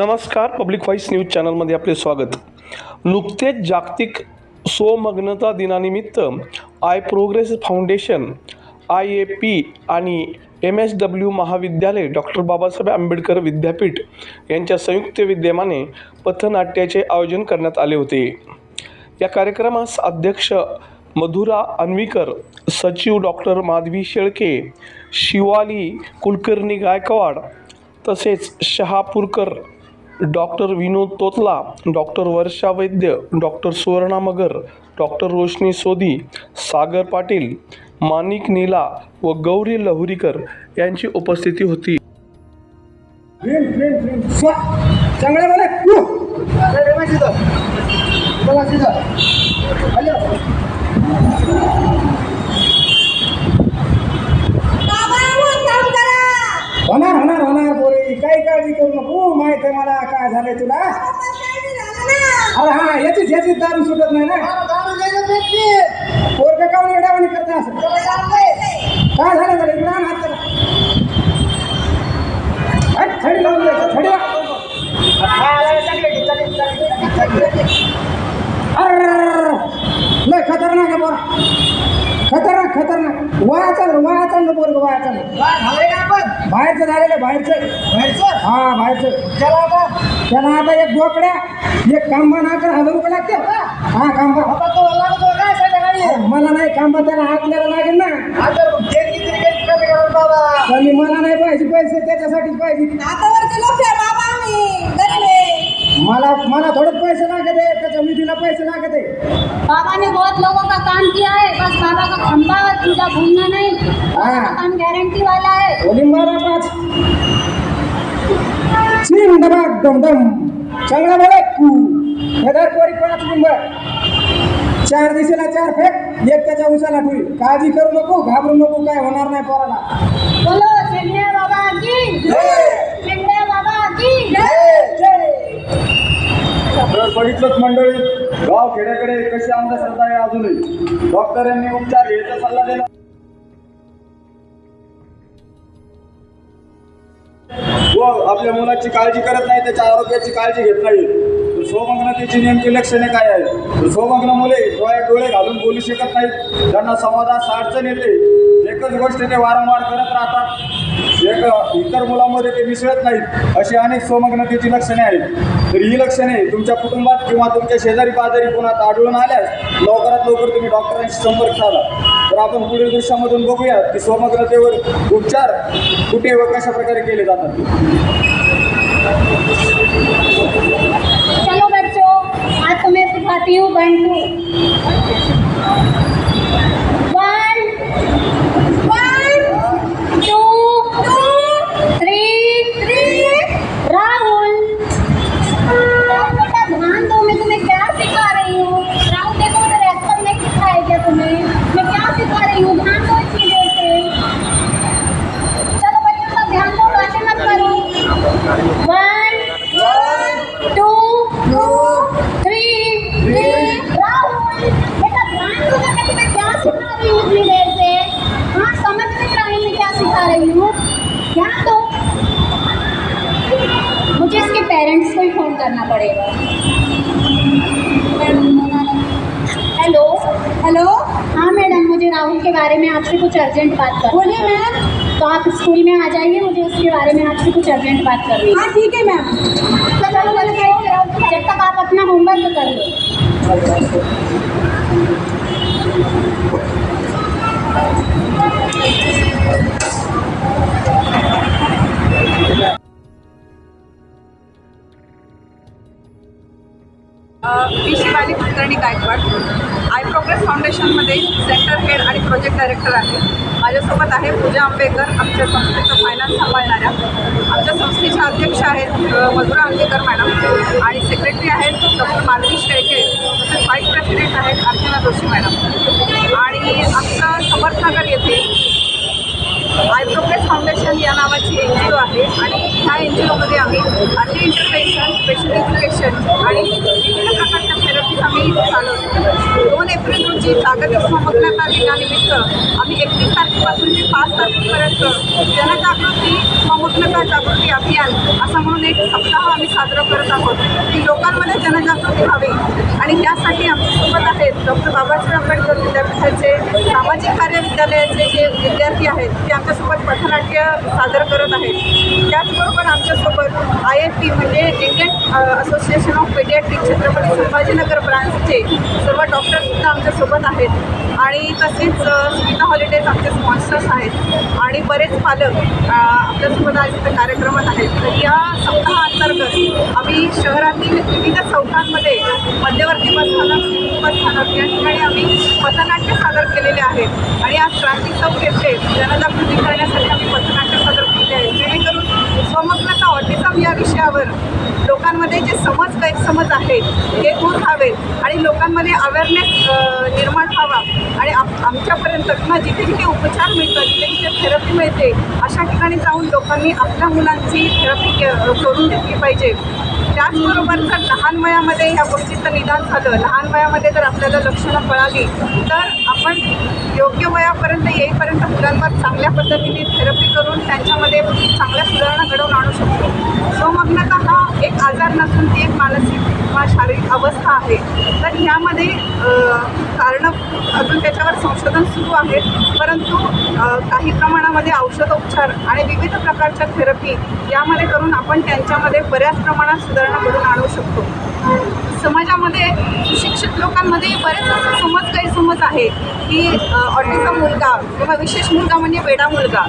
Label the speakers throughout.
Speaker 1: नमस्कार public voice news चॅनलमध्ये आपले स्वागत. नुकतेच जागतिक स्वमग्नता दिनानिमित्त I progress foundation I A P आणि एम एस डब्ल्यू महाविद्यालय डॉक्टर बाबासाहेब आंबेडकर विद्यापीठ यांच्या संयुक्त विद्यमाने पथनाट्याचे आयोजन करण्यात आले होते. या कार्यक्रमास अध्यक्ष मधुरा अन्वीकर सचिव डॉक्टर माधवी शेळके शिवाली कुलकर्णी गायकवाड तसेच Shahapurkar doctor Vinod Totla doctor Varsha Vaidya doctor Suvarna Magar doctor Roshni Sodhi Sagar Patil Manik Neela व गौरी लहुरीकर यांची उपस्थिती होती.
Speaker 2: होणार होणार होणार. काही काळजी करू नको. माहीत आहे मला काय झालंय तुला? अरे हा याचीच याचीच दारू सुटत नाही ना? पोरग का डावणी करते असं? काय झालं झालं? इकडे आण हात त्याला. हट, थडी लावून द्यायचं थडी अरे अर्र, लय खतरनाक आहे बरं खतरनाक. वाया चाललं वाया चाललं पोरग वाया चाललं बाहेरचं झालेलं बाहेरचं. बाहेरचं? हा बाहेरचं. त्याला आता. त्याला आता एक बोकड्या एक कांबा नाकर हजार रुपये लागते. हा कांबा मला नाही कांबा त्याला हातल्याला लागेल ना. कमी मला नाही पाहिजे पैसे त्याच्यासाठीच पाहिजे. मला मला थोडे पैसे लागत आहे त्याच्या विधीला पैसे लागत आहे.
Speaker 3: बाबा ने बहुत लोगों का काम किया है बस बाबा का खंबा पूजा भूलना नहीं का काम गारंटी वाला है।
Speaker 2: ओली मारा पाच चिम दबाक दम दम चांगला बघा कू हजार पोरी पाच नंबर। चार दिशेला चार फेक एक त्याच्या उसाला ठुई। काळजी करू नको घाबरू नको काय होणार नाही पोराला।
Speaker 3: बोलो शिंदे बाबा की। शिंदे बाबा की।
Speaker 4: तर बघितलंच मंडळी गाव खेड्याकडे कशी अंधश्रद्धा आहे अजूनही. डॉक्टरांनी उपचार घ्यायचा सल्ला दिला. व आपल्या मुलाची काळजी करत नाही त्याच्या आरोग्याची काळजी घेत नाही. तर स्वमग्नतेची नेमकी लक्षणे काय आहे तर स्वमग्न मुले डोळ्यात डोळे घालून बोलू शकत नाहीत. त्यांना संवादास अडचण येते. एकच गोष्ट ते वारंवार करत राहतात. एक इतर मुलांमध्ये ते मिसळत नाहीत. अशी अनेक स्वमग्नतेची लक्षणे आहेत. तर ही लक्षणे तुमच्या कुटुंबात किंवा तुमच्या शेजारी पाजारी कोणात आढळून आल्यास लवकरात लवकर तुम्ही डॉक्टरांशी संपर्क साधा. तर आपण पुढील दृश्यामधून बघूया की स्वमग्नतेवर उपचार कुठे व कशा प्रकारे केले जातात.
Speaker 3: चलो बच्चों आज तुम्हें सिखाती हूँ वन टू अर्जेंट बात कर बोलिए मैम। तो आप स्कूल में आ जाइए मुझे उसके बारे में आपसे कुछ अर्जेंट बात करनी है। हाँ ठीक है मैम। तो चलो चलो जब तक आप अपना होमवर्क कर लो।
Speaker 5: मी शिवाली कुलकर्णी गायकवाड. आय प्रोग्रेस फाउंडेशनमध्ये सेंटर हेड आणि प्रोजेक्ट डायरेक्टर आहे. माझ्यासोबत आहे पूजा आंबेकर आमच्या संस्थेचं फायनान्स सांभाळणाऱ्या. आमच्या संस्थेच्या अध्यक्ष आहेत मधुरा आंबेकर मॅडम आणि सेक्रेटरी आहेत डॉक्टर मालवी शेळके तसेच व्हाईस प्रेसिडेंट आहेत अर्चना जोशी मॅडम. आणि आमचं समर्थनगर येथे आय प्रोग्रेस फाउंडेशन या नावाची एन जी ओ आहे. आणि ह्या एन जी ओमध्ये आम्ही अर्ली इंटरव्हेन्शन स्पेशल एज्युकेशन आणि विविध प्रकारच्या थेरपीज आम्ही चालवतो. दोन एप्रिल रोजी जागतिक समग्रता दिनानिमित्त आम्ही एकतीस तारखेपासून पाच तारखेपर्यंत जनजागृती समग्रता जागृती अभियान असं म्हणून एक सप्ताह आम्ही साजरा करत आहोत. की लोकांमध्ये जनजागृती व्हावी. आणि त्यासाठी आमच्यासोबत आहेत डॉक्टर बाबासाहेब आंबेडकर विद्यापीठाचे सामाजिक कार्य विद्यालयाचे जे विद्यार्थी आहेत ते आमच्यासोबत पथनाट्य सादर करत आहेत. त्याचबरोबर आमच्यासोबत आय एफ टी म्हणजे Indian association of paediatric Chhatrapati Sambhajinagar ब्रांचचे सर्व डॉक्टरसुद्धा आमच्यासोबत आहेत. आणि तसेच अ, स्मिता हॉलिडेज आमचे स्पॉन्सर्स आहेत. आणि बरेच पालक आपल्यासोबत आज इथं कार्यक्रमात आहेत. तर या सप्ताहांतर्गत आम्ही शहरातील विविध चौकांमध्ये मध्यवर्ती बसस्थानक बसस्थानक या ठिकाणी आम्ही पथनाट्य सादर केलेले आहेत. आणि आज क्रांती चौक येथे जनजागृती करण्यासाठी आम्ही पथनाट्य सादर केले आहे. जेणेकरून स्वमग्नता ऑटिझम या विषयावर लोकांमध्ये जे समज गैरसमज आहेत हे दूर व्हावेत आणि लोकांमध्ये अवेअरनेस निर्माण व्हावा. आणि आप आमच्यापर्यंत किंवा जिथे जिथे उपचार मिळतात जिथे जिथे थेरपी मिळते अशा ठिकाणी जाऊन लोकांनी आपल्या मुलांची थेरपी के करून घेतली पाहिजे. त्याचबरोबर जर लहान वयामध्ये ह्या गोष्टीचं निदान झालं. लहान वयामध्ये जर आपल्याला लक्षणं कळाली तर आपण योग्य वयापर्यंत येईपर्यंत मुलांवर चांगल्या पद्धतीने थेरपी करून त्यांच्यामध्ये चांगल्या सुधारणा घडवून आणू शकतो. स्वमग्नता हा एक आजार नसून ती एक मानसिक किंवा शारीरिक अवस्था आहे. तर ह्यामध्ये कारणं अजून त्याच्यावर संशोधन सुरू आहे परंतु काही प्रमाणामध्ये औषधोपचार आणि विविध प्रकारच्या थेरपी यामध्ये करून आपण त्यांच्यामध्ये बऱ्याच प्रमाणात सुधारणा घडून आणू शकतो. समाजामध्ये सुशिक्षित लोकांमध्ये बरेच असे समज गैरसमज आहे की ऑटिझम मुलगा किंवा विशेष मुलगा म्हणजे वेडा मुलगा.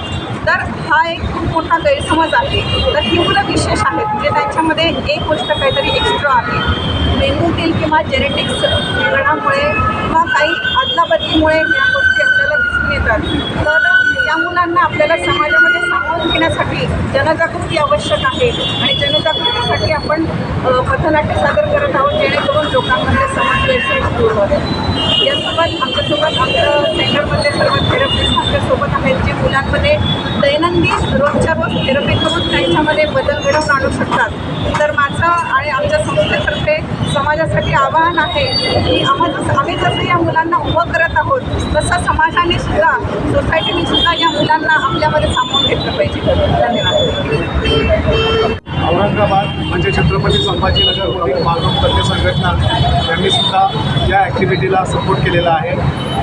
Speaker 5: तर हा एक खूप मोठा गैरसमज आहे. तर ही मुलं विशेष आहेत. म्हणजे त्यांच्यामध्ये एक गोष्ट काहीतरी एक्स्ट्रा आहे. मेंदूतील किंवा जेनेटिक्स बिघडण्यामुळे किंवा काही अदलाबदलीमुळे या गोष्टी आपल्याला दिसून येतात. तर त्या मुलांना आपल्याला समाजामध्ये सामावून घेण्यासाठी जनजागृती आवश्यक आहे. आणि जनजागृतीसाठी आपण पथनाट्य सादर करत आहोत जेणेकरून लोकांमध्ये समाज गैरसमज दूर व्हावे यासोबत आमच्यासोबत आमच्या सेंटरमधले सर्व थेरपिस्ट आमच्यासोबत आहेत जे मुलांमध्ये दैनंदिन रोजच्या रोज थेरपी करून त्यांच्यामध्ये बदल घडवून आणू शकतात. तर माझं आणि आमच्या संस्थेतर्फे समाजासाठी आवाहन आहे की आम्हाला आम्ही जसं या मुलांना उभं करत आहोत तसं समाजाने सुद्धा सोसायटीने सुद्धा या मुलांना आपल्यामध्ये सामावून घेतलं पाहिजे. धन्यवाद.
Speaker 6: औरंगाबाद म्हणजे छत्रपती संभाजीनगरमधील मानव तज्ञ संघटना यांनी सुद्धा या ॲक्टिव्हिटीला सपोर्ट केलेला आहे.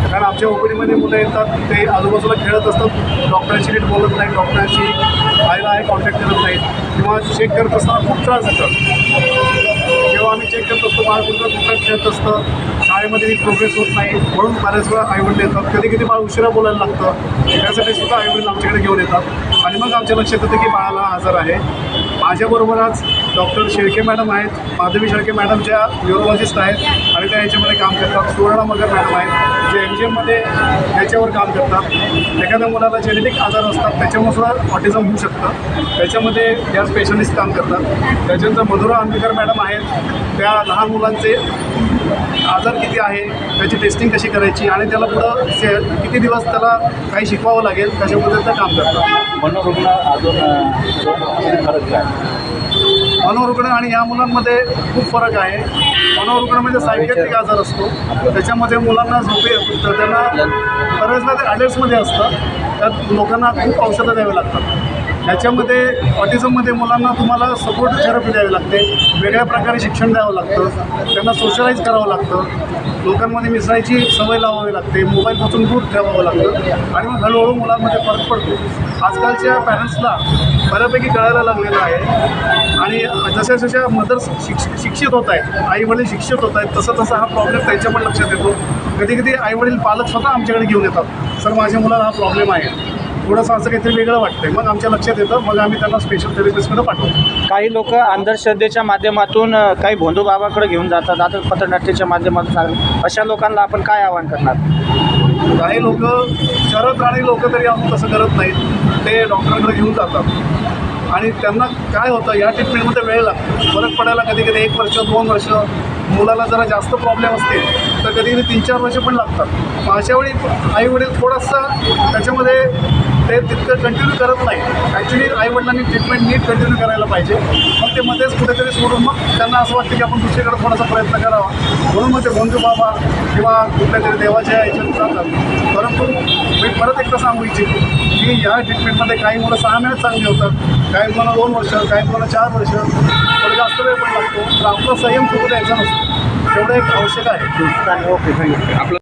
Speaker 6: कारण आमच्या ओपीडीमध्ये मुलं येतात ते आजूबाजूला खेळत असतात. डॉक्टरांशी नीट बोलत नाही डॉक्टरांशी आयला आहे कॉन्टॅक्ट करत नाहीत. किंवा चेक करत असताना खूप त्रास होतात जेव्हा आम्ही चेक करत असतो बाळ कुठं कुठं खेळत असतं शाळेमध्ये प्रोग्रेस होत नाही म्हणून बऱ्याच वेळा आईवडील येतात. कधी कधी बाळ उशिरा बोलायला लागतं. त्यासाठी सुद्धा आईवडील आमच्याकडे घेऊन येतात. आणि मग आमच्या लक्षात येतं की बाळाला आजार आहे. माझ्याबरोबर आज डॉक्टर शेळके मॅडम आहेत माधवी शेळके मॅडम ज्या न्युरोलॉजिस्ट आहेत आणि त्या याच्यामध्ये काम करतात. सुवर्णा मगर मॅडम आहेत जे एम जी एममध्ये याच्यावर काम करतात. एखाद्या मुलाला जेनेटिक आजार असतात त्याच्यामुळे सुद्धा ऑटिझम होऊ शकतं. त्याच्यामध्ये या स्पेशलिस्ट काम करतात. त्याच्यानंतर मधुरा आंबेकर मॅडम आहेत त्या लहान मुलांचे आजार किती आहे त्याची टेस्टिंग कशी करायची आणि त्याला पुढं से किती दिवस त्याला काही शिकवावं लागेल त्याच्याबद्दल ते काम करतात.
Speaker 7: मनोरुग्ण अजून फरक काय
Speaker 6: मनोरुग्ण आणि या मुलांमध्ये खूप फरक आहे. मनोरुग्ण म्हणजे सायकेट्रिक आजार असतो. त्याच्यामध्ये मुलांना झोपे तर त्यांना बऱ्याच ते ॲडल्ट्समध्ये असतात. त्यात लोकांना खूप औषधं द्यावी लागतात. त्याच्यामध्ये ऑटिझममध्ये मुलांना तुम्हाला सपोर्ट थेरपी द्यावी लागते. वेगळ्या प्रकारे शिक्षण द्यावं लागतं. त्यांना सोशलाईज करावं लागतं. लोकांमध्ये मिसळायची सवय लावावी लागते. मोबाईलपासून दूर ठेवावं लागतं. आणि मग हळूहळू मुलांमध्ये फरक पडतो. आजकालच्या पॅरेंट्सला बऱ्यापैकी कळायला लागलेलं आहे. आणि जशा जशा मदर्स शिक्ष शिक्षित होत आहेत आई वडील शिक्षित होत आहेत तसं तसं हा प्रॉब्लेम त्यांच्या पण लक्षात येतो. कधी कधी आई वडील पालक स्वतः आमच्याकडे घेऊन येतात. सर माझ्या मुलाला हा प्रॉब्लेम आहे. थोडंसं असं काहीतरी वेगळं वाटतंय. मग आमच्या लक्षात येतं. मग आम्ही त्यांना स्पेशल थेरपिस्टकडे पाठवतो.
Speaker 7: काही लोक अंधश्रद्धेच्या माध्यमातून काही भोंदू बाबाकडे घेऊन जातात आता पथनाट्याच्या माध्यमातून. अशा लोकांना आपण काय आवाहन करणार?
Speaker 6: काही लोक शरद आणि लोक तरी आपण तसं करत नाहीत. ते डॉक्टरांकडे घेऊन जातात. आणि त्यांना काय होतं या ट्रीटमेंटमध्ये वेळ लागतो. फरक पडायला कधी कधी एक वर्ष दोन वर्ष मुलाला जरा जास्त प्रॉब्लेम असतील तर कधी कधी तीन चार वर्ष पण लागतात. मग अशा वेळी आईवडील थोडासा त्याच्यामध्ये ते तितकं कंटिन्यू करत नाही. ॲक्च्युली आईवडिलांनी ट्रीटमेंट नीट कंटिन्यू करायला पाहिजे. मग ते मध्येच कुठेतरी सोडून मग त्यांना असं वाटतं की आपण दुसरीकडे थोडासा प्रयत्न करावा. म्हणून मग ते बंधू बाबा किंवा कुठल्या तरी देवाच्या याच्यात जातात. परंतु मी परत एकदा सांगू इच्छितो की या ट्रीटमेंटमध्ये काही मुलं सहा महिन्यात चांगली होतात. काही मुलं दोन वर्ष काही मुलं चार वर्ष. थोडं जास्त वेळ पण लागतो. तर आपला संयम चुकू द्यायचा नसतो. तेवढं एक आवश्यक आहे.
Speaker 7: Okay thank you.